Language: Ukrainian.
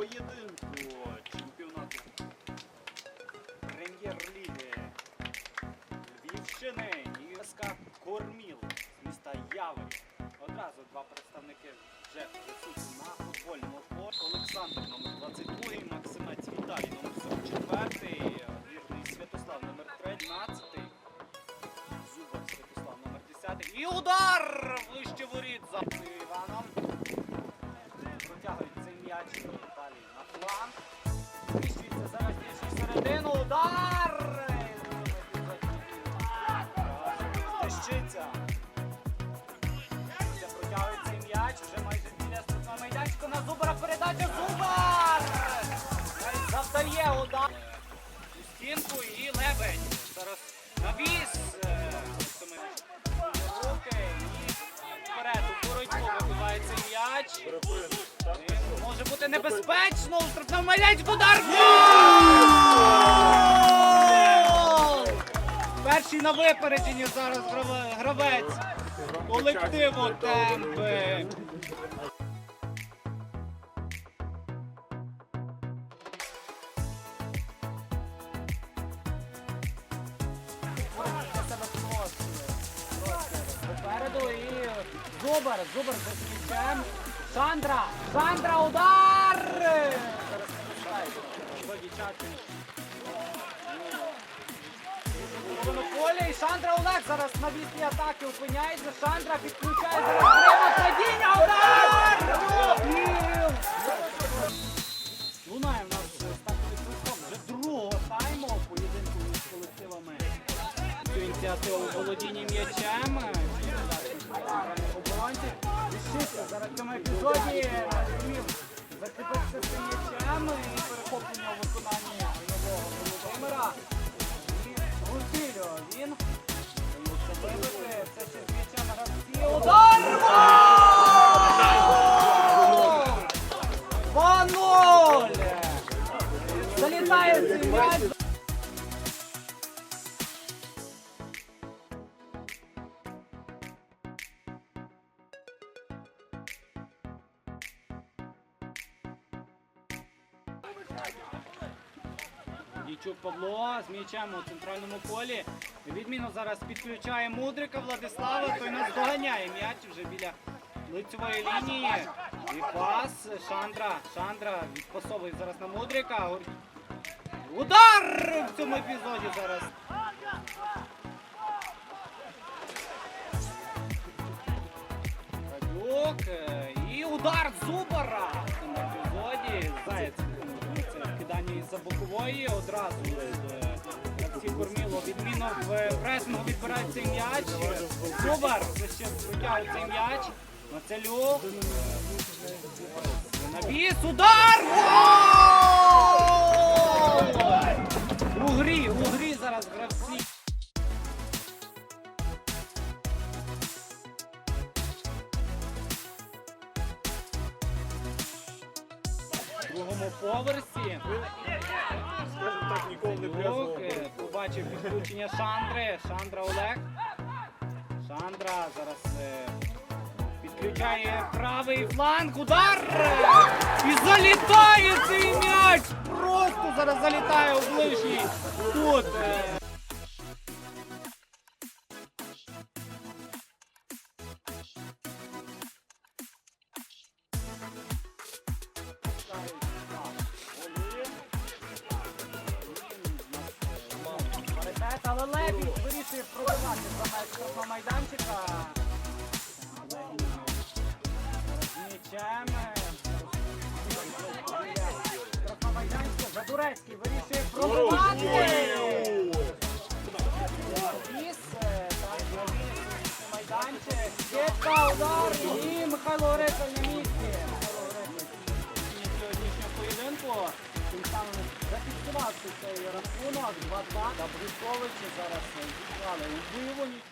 поєдинку чемпіонату прем'єр-ліги Львівщини і СК Корміл з міста Яви. Одразу два представники вже присутні на футбольному полі. Олександр номер 22, Максимець Віталій номер 44, вірний Святослав номер 13, Зубар Святослав номер 10. І удар! Вище воріт за Це м'яч. Вже майже біля штрафного майданчика на Зубара. Передача Зубар! Завдає удар. У і лебедь. У боротьбу вибивається м'яч. Може бути небезпечно. У штрафному майданчику удар. Гол! Перший на випередженні зараз гравець колективу темпи. Попереду і Зубар, Зубар за м'ячем. Шандра, Шандра, удар! Поля і Шандра Олег зараз на вісні атаки опиняється. Шандра підключає зараз грима падіння, удар! Лунає в нас стартовий свисток вже другого тайму поєдинку між колективами. Цю ініціативу володіння м'ячем. Оборонці. Зараз в цьому епізоді. Зумів закріпитися цим і перехоплення у виконанні нового Володимира. І Гусилю він вибити. Це ще з м'ячем гравці. Удар! Гол! 2-0! Залітає цей м'яч. Дійчук Павло з м'ячем у центральному полі. Відмінно зараз підключає Мудрика Владислава, той нас доганяє м'яч вже біля лицевої лінії. І пас Шандра. Шандра відпасовує зараз на Мудрика. Удар в цьому епізоді зараз. Радюк. І удар Зубара в цьому епізоді. Заєць це із-за бокової одразу е, всі корміло. Відмінно в пресингу відбирає цей м'яч. Субар ще витягує цей м'яч. Мацелюк. Навіс, удар! Гол! В другому поверсі. Скажімо так, ніколи не е, побачив підключення Шандри. Шандра Олег. Шандра зараз е, підключає правий фланг. Удар! І залітає цей м'яч! Просто зараз залітає у ближній Тут. е. Але Лебідь вирішує пробивати штрафного майданчика. М'ячем. Штрафного майданчика. Задурецький вирішує пробивати. Ліс, е, майданчик. Сітка, удар і Михайло Грицель рахунок. 2-2. Та Брюсовичі зараз зіграли у бойову нічию.